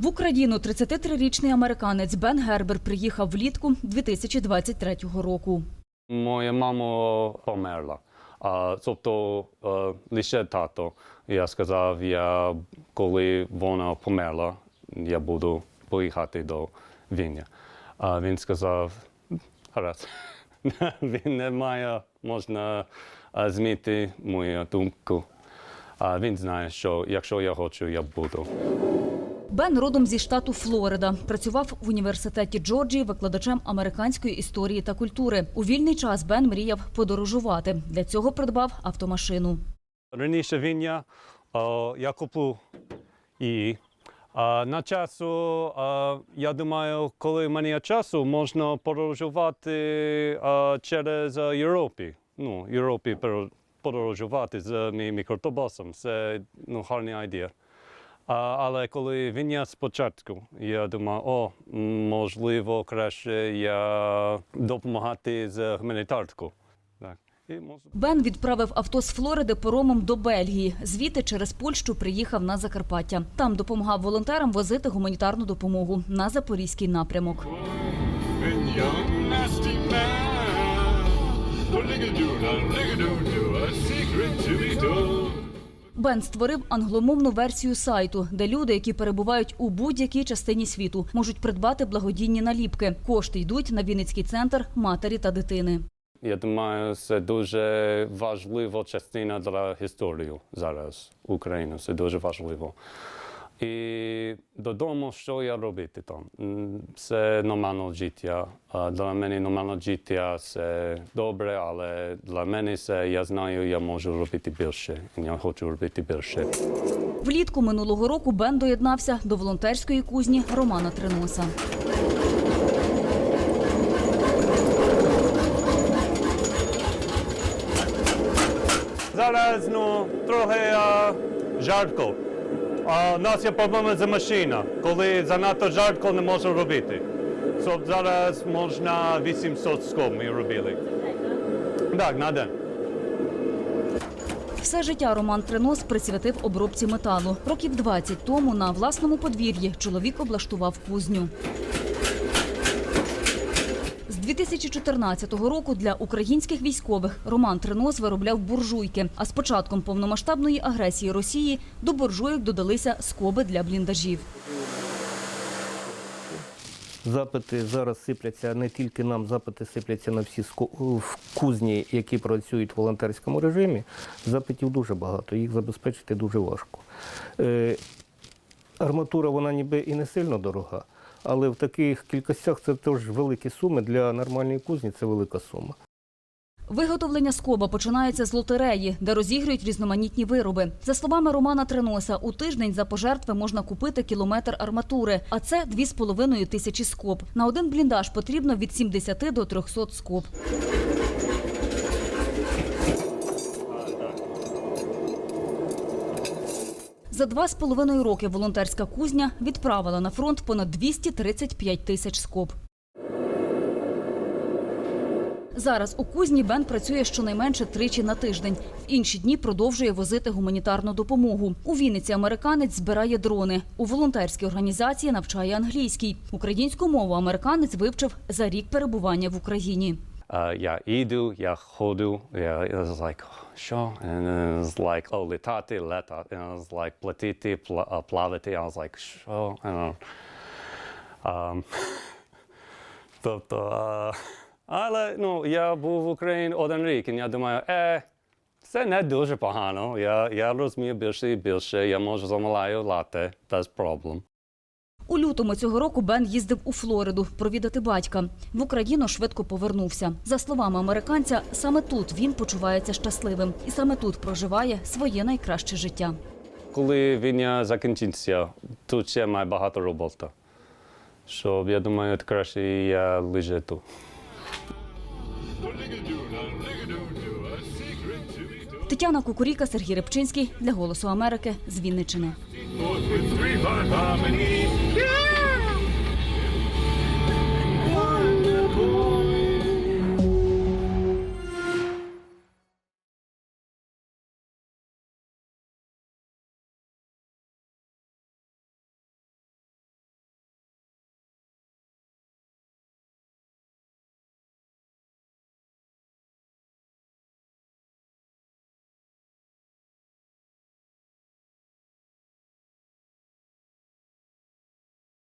В Україну 33-річний американець Бен Гербер приїхав влітку 2023 року. Моя мама померла. А, тобто е, лише тато. Я сказав, я, коли вона померла, я буду поїхати до Віння. А він сказав, гаразд. він не має, можна е, змінити мою думку. А він знає, що якщо я хочу, я буду. Бен родом зі штату Флорида. Працював в університеті Джорджії викладачем американської історії та культури. У вільний час Бен мріяв подорожувати. Для цього придбав автомашину. Раніше війня е, я купив її. А на часу, е, я думаю, коли є часу, можна подорожувати е, через Європу. Ну, Європі подорожувати з мій мікроавтобусом. Це ну, гарна ідея. А, але коли війна спочатку, я думаю, о, можливо, краще я допомагати з гуманітарку. Так. І може... Бен відправив авто з Флориди паромом до Бельгії. Звідти через Польщу приїхав на Закарпаття. Там допомагав волонтерам возити гуманітарну допомогу на запорізький напрямок. Бен створив англомовну версію сайту, де люди, які перебувають у будь-якій частині світу, можуть придбати благодійні наліпки. Кошти йдуть на Вінницький центр матері та дитини. Я думаю, це дуже важлива частина для історії зараз України. Це дуже важливо. І додому, що я робити там? Це нормальне життя. А Для мене нормальне життя це добре, але для мене це я знаю, я можу робити більше. Я хочу робити більше. Влітку минулого року Бен доєднався до волонтерської кузні Романа Триноса. Зараз ну, трохи а, жарко. А, у нас є проблема з машина. Коли занадто жарко, не можу робити. So, зараз можна 800 скоб ми робили. Так, на день. Все життя Роман Тринос присвятив обробці металу. Років 20 тому на власному подвір'ї чоловік облаштував кузню. З 2014 року для українських військових Роман Тринос виробляв буржуйки. А з початком повномасштабної агресії Росії до буржуйок додалися скоби для бліндажів. Запити зараз сипляться не тільки нам, запити сипляться на всі в кузні, які працюють в волонтерському режимі. Запитів дуже багато, їх забезпечити дуже важко. Е, арматура вона ніби і не сильно дорога, але в таких кількостях це теж великі суми. Для нормальної кузні це велика сума. Виготовлення скоба починається з лотереї, де розігрують різноманітні вироби. За словами Романа Треноса, у тиждень за пожертви можна купити кілометр арматури, а це 2,5 тисячі скоб. На один бліндаж потрібно від 70 до 300 скоб. За два з половиною роки волонтерська кузня відправила на фронт понад 235 тисяч скоб. Зараз у кузні Бен працює щонайменше тричі на тиждень. В інші дні продовжує возити гуманітарну допомогу. У Вінниці американець збирає дрони. У волонтерській організації навчає англійський. Українську мову американець вивчив за рік перебування в Україні. Uh, я іду, я ходу, я like, що? And it was like, oh, літати, летати. And I was like, платити, плавати. I was like, що? I know. Um, тобто, а, але, ну, я був в Україні один рік, і я думаю, е, це не дуже погано. Я, я розумію більше і більше, я можу замовляю лати, без проблем. У лютому цього року Бен їздив у Флориду провідати батька. В Україну швидко повернувся. За словами американця, саме тут він почувається щасливим, і саме тут проживає своє найкраще життя. Коли війна закінчиться, тут ще має багато роботи. Що я думаю, краще я лише тут. Тетяна Кукуріка, Сергій Рибчинський для Голосу Америки з Вінничини.